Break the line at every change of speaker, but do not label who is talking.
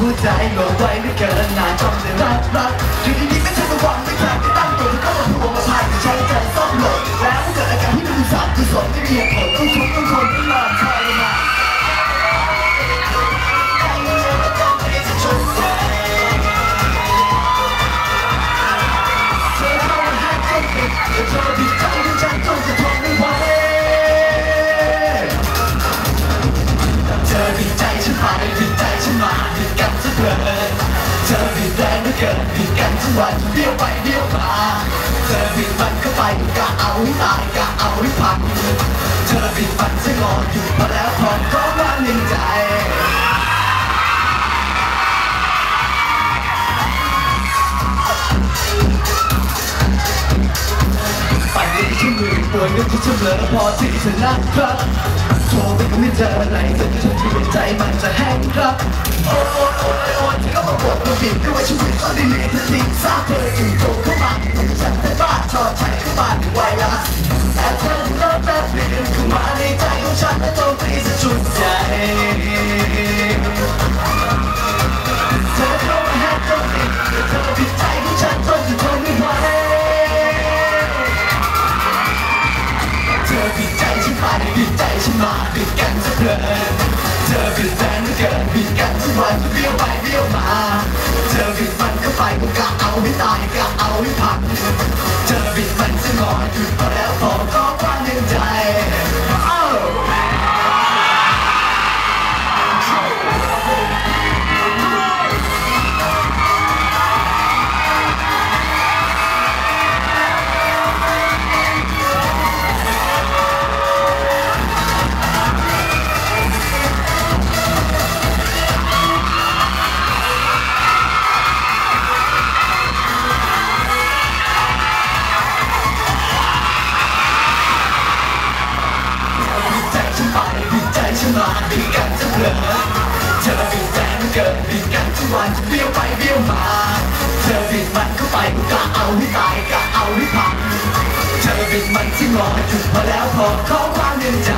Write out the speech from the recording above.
หัวใจโหลดไว้ไม่เกินหน้าจ้องได้รักรักอยู่ดีๆไม่ใช่ระวังไม่แข็งไม่ตั้งตัวก็มาพูดมาพายใช้ใจซ่อมหลดแล้วเกิดอาการที่มันสารกุศลที่มีเหตุผลต้องทุกข์ต้องทนต้องนอน เหลือกินผิดกันทุกวันเบี้ยวไปเบี้ยวมาเธอผิดมันเข้าไปกะเอาให้ตายกะเอาให้พังเธอผิดมันจะงออยู่พอแล้วพอก็ว่าหนึ่งใจฝันที่มือป่วยนึกที่ฉันเบลอพอที่เธอนะครับโทรไปก็ไม่เจอไหนจนฉันที่ใจมันจะแห้งครับโอ้ โอ้โอ้โอ้เธอก็บ่นมาบิดก็ว่าชีวิตต้องดีเลยเธอทิ้งซากเธอจู่โจมเข้ามาฉันแต่บ้าชอบใช้เข้ามาไวละแต่เธอเลิกแบบเปลี่ยนเข้ามาในใจของฉันและโจมตีสะชุดใจเธอเข้ามาแฮกก็ผิดแต่เธอผิดใจของฉันจนจะทนไม่ไหวเธอผิดใจฉันไปผิดใจฉันมาผิดกันซะเพลินเธอผิดแฟนเหลือเกินผิดกันทุกวันเบี้ยวไปเบี้ยว กะเอาไม่ตายกะเอาไม่พังเจอบิดมันจะงอหยุดพอแล้วพอ มาผิดกันจะเหลือเธอบิดแฟนเกิดบิดกันทุกวันจะเบี้ยวไปเบี้ยวมา เธอบิดมันเข้าไปกูกะเอาให้ตายกะเอาให้พังเธอบิดมันที่งอหยุดพอแล้วพอขอความเห็นใจ